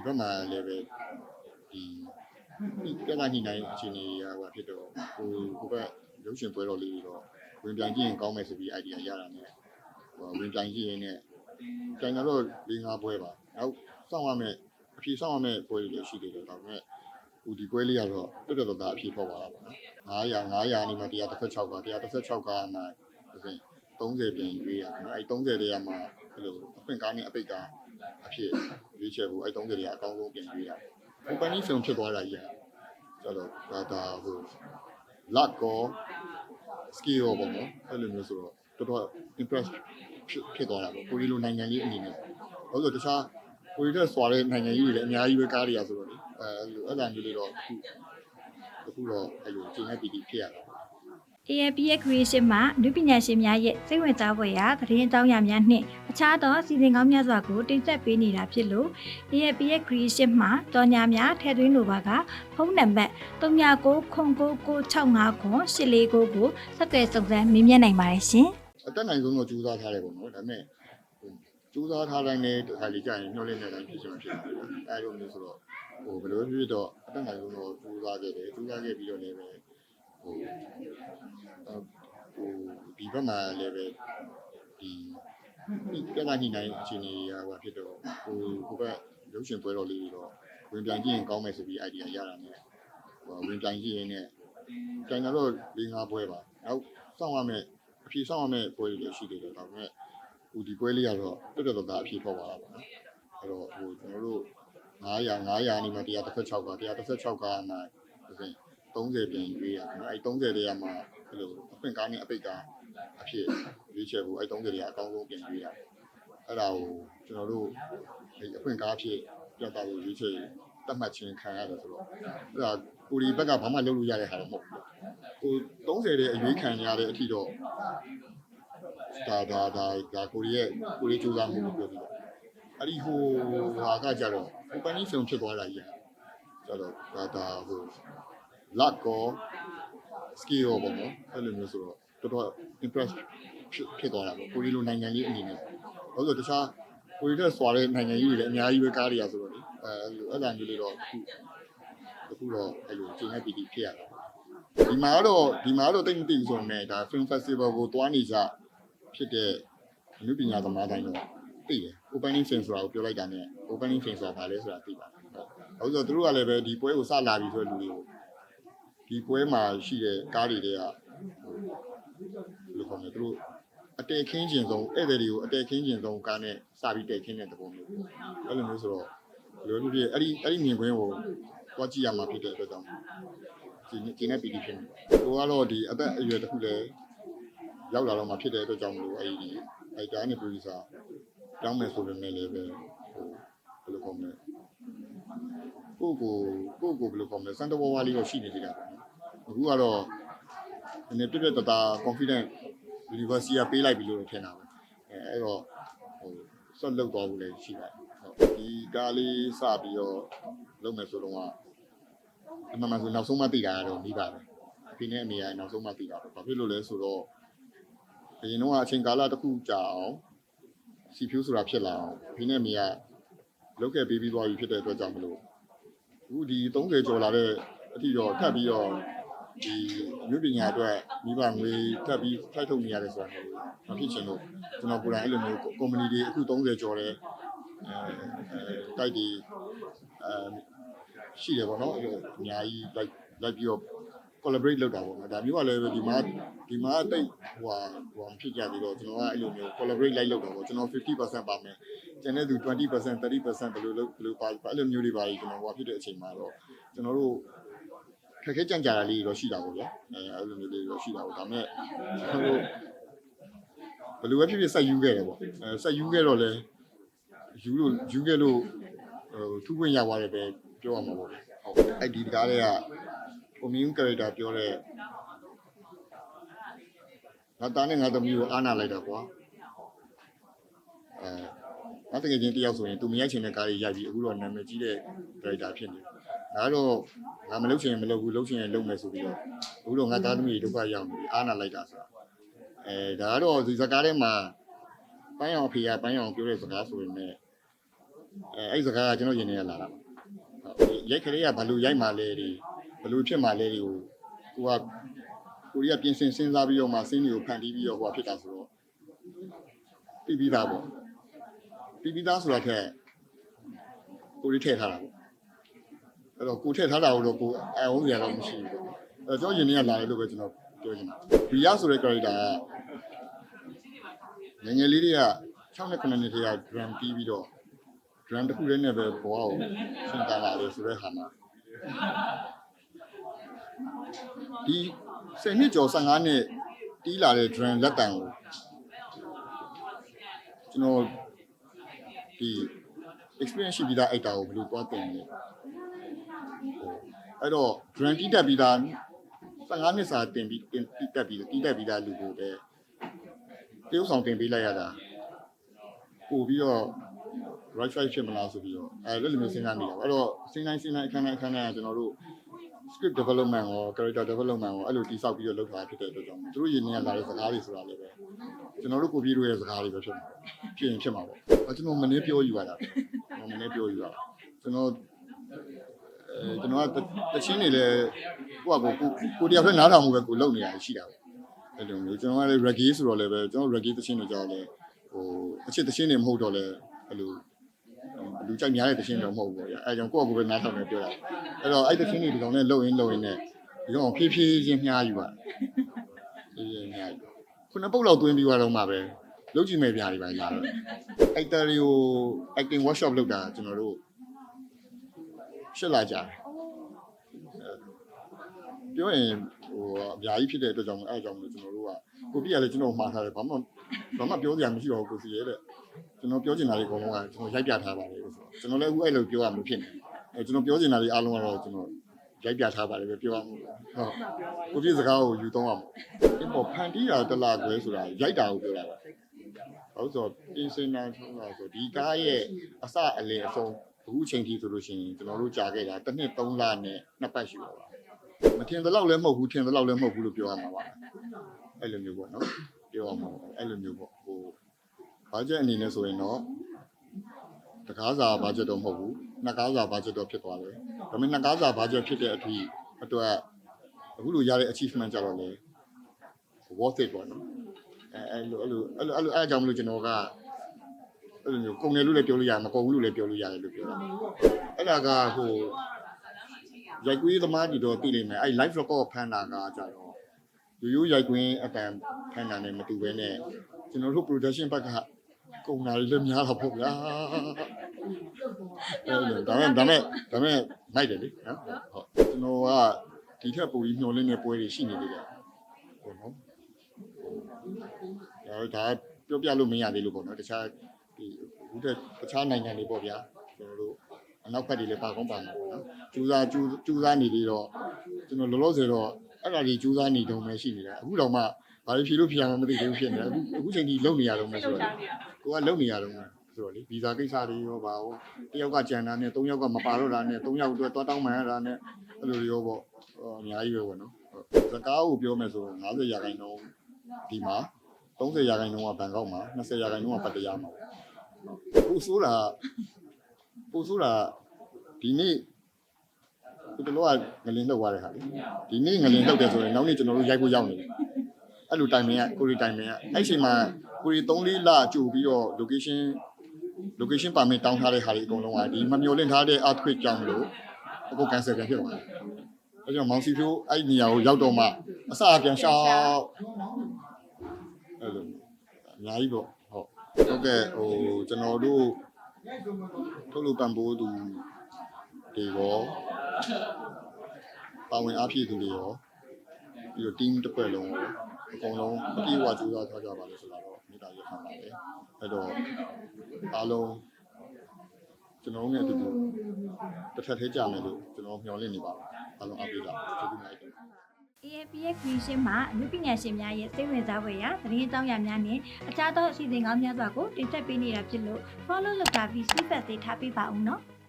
ဒီဘက်မှာလည်းပဲဒီဒီကလာညှိနှိုင်းအခြေအနေရဟိုဖြစ်တော့ဟိုဟိုဘက်ရုပ်ရှင်ပွဲတော်လေးတွေတော့ဝင်ပြန်ကြည့်ရင်ကောင်းမယ်ဆိုပြီး idea ရတာနဲ့ဟိုဝင်ပြန်ကြည့်ရင်လည်းကျန်တော့၄၅ပွဲပါနောက်စောင့်ရမယ်အဖြေစောင့်ရမယ်ပွဲတွေလည်းရှိသေးတယ်ဒါပေမဲ့ဟိုဒီပွဲလေးကတော့တော်တော်တော်အဖြေဖောက်သွားတာပေါ့နော်900 900နေမှ136ပါ136ကမှဒီ30ပြန်ရွေးရနော်အဲ30တွေကမှအဲ့လိုအခွင့်ကားနဲ့အပိတ်ကား အဖြစ်ရွေးချယ်ဖို့အဲ30တွေကအကောင်းဆုံးပြန်ရွေးရတယ် open film ဖြစ်သွားတာကြီးကျတော့ဒါဒါဟို luck ကော skill ရောပေါ့နော်အဲ့လိုမျိုးဆိုတော့တော်တော် impress ဖြစ်ဖြစ်သွားတာပေါ့ကိုရီလိုနိုင်ငံကြီးအနေနဲ့ဟုတ်ဆိုတခြားကိုရီတဲ့စွာတဲ့နိုင်ငံကြီးတွေလည်းအများကြီးပဲကားတွေရဆိုတော့လေအဲအဲ့လိုအဲ့ဒါမျိုးလေးတော့အခုအခုတော့အဲ့လိုကျင်းနေပီတီဖြစ်ရတာ AAP ရဲ့ creation မှာလူပညာရှင်များရဲ့စိတ်ဝင်စားဖွယ်ရာသတင်းအကြောင်းအရာများနှင့်အခြားသောစီစဉ်ကောင်းများစွာကိုတင်ဆက်ပေးနေတာဖြစ်လို့ AAP ရဲ့ creation မှာတော်ညာများထည့်သွင်းလိုပါကဖုန်းနံပါတ်399965ခွန်849ကိုဆက်သွယ်စုံစမ်းမေးမြန်းနိုင်ပါတယ်ရှင်။အတက်နိုင်ဆုံးတော့ကြိုးစားထားတယ်ပေါ့နော်ဒါပေမဲ့ကြိုးစားထားတိုင်းနဲ့တစ်ခါလေကြာရင်ညှို့လေးနေတိုင်းဖြစ်ချင်မှဖြစ်တယ်ပေါ့အဲလိုမျိုးဆိုတော့ဟိုဘယ်လိုဖြစ်ဖြစ်တော့အတက်နိုင်ဆုံးတော့ကြိုးစားခဲ့တယ်ကြိုးစားခဲ့ပြီးတော့လည်းပဲ ဟိုဟိုဒီဘက်မှာလည်းပဲဒီဒီကလာညှိနှိုင်းအခြေအနေရဟိုဖြစ်တော့ဟိုဟိုဘက်ရုပ်ရှင်ပွဲတော်လေးတွေတော့ဝင်ပြန်ကြည့်ရင်ကောင်းမယ်ဆိုပြီး idea ရတာနဲ့ဟိုဝင်ပြန်ကြည့်ရင်လည်းကျန်တော့၄၅ပွဲပါနောက်စောင့်ရမယ်အဖြေဆောင်ရမယ့်ပွဲတွေလည်းရှိသေးတယ်ဒါပေမဲ့ဟိုဒီပွဲလေးကတော့တော်တော်တော်အဖြေဖောက်သွားတာပေါ့နော်အဲ့တော့ဟိုကျွန်တော်တို့900 900နေမှ136က136ကမှဒီ 30ပြန်ရွေးရနော်အဲ့30တွေကမှအဲ့လိုအခွင့်ကားနဲ့အပိတ်ကားအဖြစ်ရွေးချယ်ဖို့အဲ့30တွေကအကောင်းဆုံးပြန်ရွေးရအဲ့ဒါကိုကျွန်တော်တို့အဲ့အခွင့်ကားအဖြစ်ပြတ်သားလို့ရွေးချယ်တတ်မှတ်ခြင်းခံရတယ်ဆိုတော့အဲ့ဒါကိုဒီဘက်ကဘာမှလုပ်လို့ရတဲ့ဟာတော့မဟုတ်ဘူးဟို30တဲ့အရွေးခံရတဲ့အထိတော့ဒါဒါဒါဒါကိုရီးယားကိုရီးစူးစမ်းမှုကိုပြောပြတာအဲ့ဒီဟိုဟာကကြတော့ opening film ဖြစ်သွားတာကြီးကျတော့ဒါဒါဟို luck ကော skill ရောပေါ့နော်အဲ့လိုမျိုးဆိုတော့တော်တော် impress ဖြစ်ဖြစ်သွားတာပေါ့ကိုရီးလိုနိုင်ငံကြီးအနေနဲ့ဟုတ်ဆိုတခြားကိုရီးတဲ့စွာတဲ့နိုင်ငံကြီးတွေလည်းအများကြီးပဲကားတွေရဆိုတော့လေအဲအဲ့လိုအဲ့ဒါမျိုးလေးတော့အခုအခုတော့အဲ့လိုကျင်းနေပီတီဖြစ်ရတာဒီမှာတော့ဒီမှာတော့တိတ်မသိဘူးဆိုပေမဲ့ဒါ film festival ကိုတွားနေကြဖြစ်တဲ့အနုပညာသမားတိုင်းတော့သိတယ် opening film ဆိုတာကိုပြောလိုက်တာနဲ့ opening film ဆိုတာဘာလဲဆိုတာသိပါတယ်ဟုတ်ဟုတ်ဆိုတော့သူတို့ကလည်းပဲဒီပွဲကိုစလာပြီဆိုတဲ့လူတွေကို ဒီပွဲမှာရှိတဲ့ကားတွေတွေကဟိုဘယ်လိုခေါ်မလဲသူတို့အတဲခင်းကျင်ဆုံးဧည့်သည်တွေကိုအတဲခင်းကျင်ဆုံးကားနဲ့စပြီးတဲခင်းတဲ့သဘောမျိုးအဲ့လိုမျိုးဆိုတော့ဘယ်လိုဖြစ်ဖြစ်အဲ့ဒီအဲ့ဒီမြင်ကွင်းကိုတွားကြည့်ရမှာဖြစ်တဲ့အတွက်ကြောင့်ဒီဒီနေ့ပီတီဖြစ်နေတယ်ဟိုကတော့ဒီအသက်အရွယ်တစ်ခုလည်းရောက်လာတော့မှဖြစ်တဲ့အတွက်ကြောင့်မလို့အဲဒီအဲဒါနဲ့ producer တောင်းမယ်ဆိုပေမဲ့လည်းပဲဟိုဘယ်လိုခေါ်မလဲကိုကိုကိုကိုဘယ်လိုခေါ်မလဲစံတဝဝလေးတော့ရှိနေသေးတာပေါ့နော် အခုကတော့နည်းနည်းပြည့်ပြည့်တသား confident university ကပေးလိုက်ပြီလို့တော့ထင်တာပဲအဲအဲ့တော့ဟိုဆက်လုပ်သွားဖို့လည်းရှိပါတယ်ဟုတ်ဒီကားလေးစပြီးတော့လုပ်မယ်ဆိုတော့ကအမှန်မှန်ဆိုနောက်ဆုံးမှသိတာကတော့မိပါတယ်အဖေနဲ့အမေကနောက်ဆုံးမှသိတာပဲဘာဖြစ်လို့လဲဆိုတော့အရင်တော့အချိန်ကာလတစ်ခုကြာအောင်စီဖြူဆိုတာဖြစ်လာအောင်ဒီနေ့မေကလောက်ခဲ့ပေးပြီးသွားပြီဖြစ်တဲ့အတွက်ကြောင့်မလို့အခုဒီ30ကျော်လာတဲ့အထိတော့ထပ်ပြီးတော့ ဒီမြို့ပညာအတွက်မိဘငွေထပ်ပြီးထိုက်ထုတ်နေရတယ်ဆိုတာမျိုးမဖြစ်ချင်လို့ကျွန်တော်ကိုယ်တိုင်အဲ့လိုမျိုးကုမ္ပဏီတွေအခု30ကျော်တဲ့အဲအဲတိုက်တွေအဲရှိတယ်ပေါ့နော်အဲ့လိုအများကြီးလိုက်လိုက်ပြီးတော့ collaborate လုပ်တာပေါ့နော်ဒါမျိုးကလည်းဒီမှာဒီမှာတိတ်ဟိုဟာဟိုဖြစ်ကြပြီးတော့ကျွန်တော်ကအဲ့လိုမျိုး collaborate လိုက်လုပ်တာပေါ့ကျွန်တော်50%ပါမယ်ကျန်တဲ့သူ20% 30%ဘယ်လိုလုပ်ဘယ်လိုပါအဲ့လိုမျိုးတွေပါကျွန်တော်ဟိုဖြစ်တဲ့အချိန်မှာတော့ကျွန်တော်တို့ ခက်ခဲကြံကြတာလေးတော့ရှိတာပေါ့ဗျာအဲအဲ့လိုမျိုးလေးတော့ရှိတာပေါ့ဒါပေမဲ့ကျွန်တော်တို့ဘယ်လိုပဲဖြစ်ဖြစ်ဆက်ယူခဲ့တယ်ပေါ့အဲဆက်ယူခဲ့တော့လဲယူလို့ယူခဲ့လို့ဟိုထူးခွင့်ရသွားတယ်ပဲပြောရမှာပေါ့ဟုတ်အဲ့ဒီတကားတွေက commune character ပြောတဲ့ငါသားနဲ့ငါသမီးကိုအားနာလိုက်တာကွာအဲငါတကယ်ချင်းတယောက်ဆိုရင်သူမရိုက်ချင်တဲ့ကားကြီးရိုက်ပြီးအခုတော့နာမည်ကြီးတဲ့ character ဖြစ်နေ ဒါတော့ငါမလုပ်ချင်ရင်မလုပ်ဘူးလုပ်ချင်ရင်လုပ်မယ်ဆိုပြီးတော့အခုတော့ငါသားသမီးတွေဒုက္ခရောက်နေပြီအားနာလိုက်တာဆိုတာအဲဒါကတော့ဒီစကားထဲမှာပန်းရောင်အဖေကပန်းရောင်ပြောတဲ့စကားဆိုရင်လည်းအဲအဲ့ဒီစကားကကျွန်တော်ယင်နေရလာတာပါဟုတ်ရိုက်ကလေးကဘလူရိုက်မှလဲဒီဘလူဖြစ်မှလဲဒီကိုကိုကကိုရီးယားပြင်ဆင်စဉ်းစားပြီးတော့မှစင်းတွေကိုဖန်တီးပြီးတော့ဟိုကဖြစ်တာဆိုတော့ပြီးပြီးသားပေါ့ပြီးပြီးသားဆိုတော့ထက်ကိုရီးထည့်ထားတာပေါ့ အဲ့တော့ကိုထည့်ထားတာကိုတော့ကိုအအောင်စရာတော့မရှိဘူးပေါ့အဲ့တော့ကျွန်တော်ယင်နေရလာတယ်လို့ပဲကျွန်တော်ပြောချင်တာဘီယာဆိုတဲ့ character ကငယ်ငယ်လေးတွေက6နဲ့9နှစ်တည်းက drum တီးပြီးတော့ drum တစ်ခုလေးနဲ့ပဲဘဝကိုရှင်းတာလာလေဆိုတဲ့ဟာမှာဒီ10နှစ်ကျော်15နှစ်တီးလာတဲ့ drum လက်တံကိုကျွန်တော်ဒီ experience ရှိပြီးသားအဲ့တာကိုဘယ်လိုသွားတင်လဲ အဲ့တော့ drum တီးတက်ပြီးသား15နှစ်စာတင်ပြီးတင်တီးတက်ပြီးတီးတက်ပြီးသားလူကိုပဲတရုပ်ဆောင်တင်ပေးလိုက်ရတာပို့ပြီးတော့ right side ဖြစ်မလားဆိုပြီးတော့အဲလိုမျိုးစဉ်းစားမိတာပေါ့အဲ့တော့စဉ်းတိုင်းစဉ်းတိုင်းအခန်းတိုင်းအခန်းတိုင်းကကျွန်တော်တို့ script development ရော character development ရောအဲ့လိုတိစောက်ပြီးတော့လုပ်တာဖြစ်တဲ့အတွက်ကြောင့်သူတို့ရင်းနေရလာတဲ့စကားတွေဆိုတာလည်းပဲကျွန်တော်တို့ကိုပြေးတို့ရဲ့စကားတွေပဲဖြစ်မှာဖြစ်ရင်ဖြစ်မှာပေါ့အဲကျွန်တော်မနေ့ပြောယူရတာကျွန်တော်မနေ့ပြောယူရတာကျွန်တော်အဲ ကျွန်တော်ကတချင်းနေလဲကိုကကိုကိုတရားဖက်နားထောင်မှုပဲကိုလုပ်နေရတယ်ရှိတာပေါ့အဲ့လိုမျိုးကျွန်တော်ကလည်း reggae ဆိုတော့လည်းပဲကျွန်တော် reggae တချင်းတွေကြောက်လဲဟိုအချစ်တချင်းတွေမဟုတ်တော့လဲအဲ့လိုလူကြိုက်များတဲ့တခြင်းတော့မဟုတ်ဘူးပေါ့ဗျာအဲကြောင့်ကိုယ့်အကူပဲနားထောင်နေပြောတာအဲ့တော့အဲ့တခြင်းတွေဒီကောင်နဲ့လှုပ်ရင်းလှုပ်ရင်းနဲ့ဒီကောင်ဖြည်းဖြည်းချင်းမြားယူပါဖြည်းဖြည်းမြားယူခုနပုတ်လောက်သွင်းပြီးတော့မှပဲလုပ်ကြည့်မယ်ဗျာဒီပိုင်းလာတော့ actor တွေကို acting workshop လုပ်တာကျွန်တော်တို့ ရှစ်လာကြတယ်ပြောရင်ဟိုအများကြီးဖြစ်တဲ့အတွက်ကြောင့်အဲအကြောင်းလို့ကျွန်တော်တို့ကကိုပြရလဲကျွန်တော်မှားထားတယ်ဘာမှဘာမှပြောစရာမရှိတော့ဘူးကိုစီရဲတဲ့ကျွန်တော်ပြောချင်တာတွေအကုန်လုံးကကျွန်တော်ရိုက်ပြထားပါတယ်လို့ဆိုတော့ကျွန်တော်လည်းအခုအဲ့လိုပြောရမလို့ဖြစ်နေအဲကျွန်တော်ပြောချင်တာတွေအားလုံးကတော့ကျွန်တော်ရိုက်ပြထားပါတယ်ပဲပြောရမှာဟုတ်ကိုပြည့်စကားကိုယူသုံးအောင်ဒီပေါ်ဖန်တီးတာတစ်လားခွဲဆိုတာရိုက်တာကိုပြောတာပါဟုတ်ဆိုပြင်စင်တာထုံးတာဆိုဒီကားရဲ့အစအလယ်အဆုံး အခုချိန်ထိဆိုလို့ရှိရင်ကျွန်တော်တို့ကြာခဲ့တာတစ်နှစ်3လနဲ့နှစ်ပတ်ရှိပါပါမထင်သလောက်လည်းမဟုတ်ဘူးထင်သလောက်လည်းမဟုတ်ဘူးလို့ပြောရမှာပါအဲ့လိုမျိုးပေါ့နော်ပြောရမှာအဲ့လိုမျိုးပေါ့ဟိုဘာဂျက်အနေနဲ့ဆိုရင်တော့တကားစာဘာဂျက်တော့မဟုတ်ဘူးနှစ်ကားစာဘာဂျက်တော့ဖြစ်သွားတယ်ဒါပေမဲ့နှစ်ကားစာဘာဂျက်ဖြစ်တဲ့အထိအတွက်အခုလိုရတဲ့ achievement ကြတော့လေ worth it ပေါ့နော်အဲအဲ့လိုအဲ့လိုအဲ့လိုအဲ့လိုအဲ့အကြောင်းမလို့ကျွန်တော်က အဲ့လိုမျိုးကုန်တယ်လို့လည်းပြောလို့ရတယ်မကုန်ဘူးလို့လည်းပြောလို့ရတယ်လို့ပြောတာအဲ့ဒါကဟိုရိုက်ကွေးသမားကြီးတော့သိလိမ့်မယ်အဲ့ live record ဖန်တာကကြတော့ရိုးရိုးရိုက်ကွင်းအတန်ဖန်တာနဲ့မတူဘဲနဲ့ကျွန်တော်တို့ production ဘက်ကကုန်တာလည်းများတော့ပေါ့ဗျာအဲ့လိုဒါမဲ့ဒါမဲ့ဒါမဲ့မိုက်တယ်လေနော်ဟုတ်ကျွန်တော်ကဒီထက်ပိုပြီးမျောလင်းတဲ့ပွဲတွေရှိနေသေးတယ်ဟုတ်နော်ဒါဒါပြောပြလို့မရသေးလို့ပေါ့နော်တခြား ဒီအခုတည်းတခြားနိုင်ငံတွေပေါ့ဗျာကျွန်တော်တို့အနောက်ဘက်တွေလည်းပါကောင်းပါမှာပေါ့နော်ကျူးစားကျူးကျူးစားနေပြီးတော့ကျွန်တော်လောလောဆယ်တော့အဲ့ဒါကြီးကျူးစားနေတုံးပဲရှိနေတာအခုတော့မှဘာလို့ဖြေလို့ဖြေရမှမသိသေးဘူးဖြစ်နေတယ်အခုအခုချိန်ကြီးလုံနေရတော့မှဆိုတော့ကိုကလုံနေရတော့မှဆိုတော့လေဗီဇာကိစ္စတွေရောပါဘောတယောက်ကကြံတာနဲ့၃ယောက်ကမပါတော့တာနဲ့၃ယောက်အတွက်သွားတောင်းမှန်ရတာနဲ့အဲ့လိုရောပေါ့အများကြီးပဲပေါ့နော်စကားကိုပြောမယ်ဆို50ရာခိုင်နှုန်းဒီမှာ30ရာခိုင်နှုန်းကဘန်ကောက်မှာ20ရာခိုင်နှုန်းကပတ်တရားမှာ ပူဆိုးတာပူဆိုးတာဒီနေ့ဒီလိုကငလင်းလောက်သွားတဲ့ဟာလေဒီနေ့ငလင်းလောက်တယ်ဆိုရင်နောက်နေ့ကျွန်တော်တို့ရိုက်ဖို့ရောက်နေတယ်အဲ့လိုတိုင်မင်ကကိုရီတိုင်မင်ကအဲ့ချိန်မှာကိုရီ3-4လကြိုပြီးတော့ location location permit တောင်းထားတဲ့ဟာတွေအကုန်လုံးကဒီမမျောလင့်ထားတဲ့ earthquake ကြောင့်မလို့အကုန် cancel ပြန်ဖြစ်သွားတယ်အဲကြောင့်မောင်စီဖြိုးအဲ့နေရာကိုရောက်တော့မှအစအပြန်ရှောက်အဲ့လိုအများကြီးပေါ့ ဟုတ်ဟုတ်ကဲ့ဟိုကျွန်တော်တို့ထုတ်လို့ပံ့ပိုးသူတွေရောပါဝင်အားဖြည့်သူတွေရောပြီးတော့ team တစ်ဖွဲ့လုံးရောအကုန်လုံးအပြေအဝကြိုးစားထားကြပါလို့ဆိုတာတော့မေတ္တာရပ်ခံပါတယ်အဲ့တော့အားလုံးကျွန်တော်တို့နဲ့အတူတူတစ်ဖက်သေးကြမယ်လို့ကျွန်တော်မျှော်လင့်နေပါတယ်အားလုံးအားပေးကြပါကျေးဇူးများတင်ပါတယ် AFPX Creation မှာအမှုပညာရှင်များရဲ့စိတ်ဝင်စားဖွယ်ရာသတင်းအကြောင်းအရာများနဲ့အခြားသောအစီအစဉ်ကောင်းများစွာကိုတင်ဆက်ပေးနေတာဖြစ်လို့ follow လုပ်တာပြီး feedback တွေထားပေးပါဦးနော်။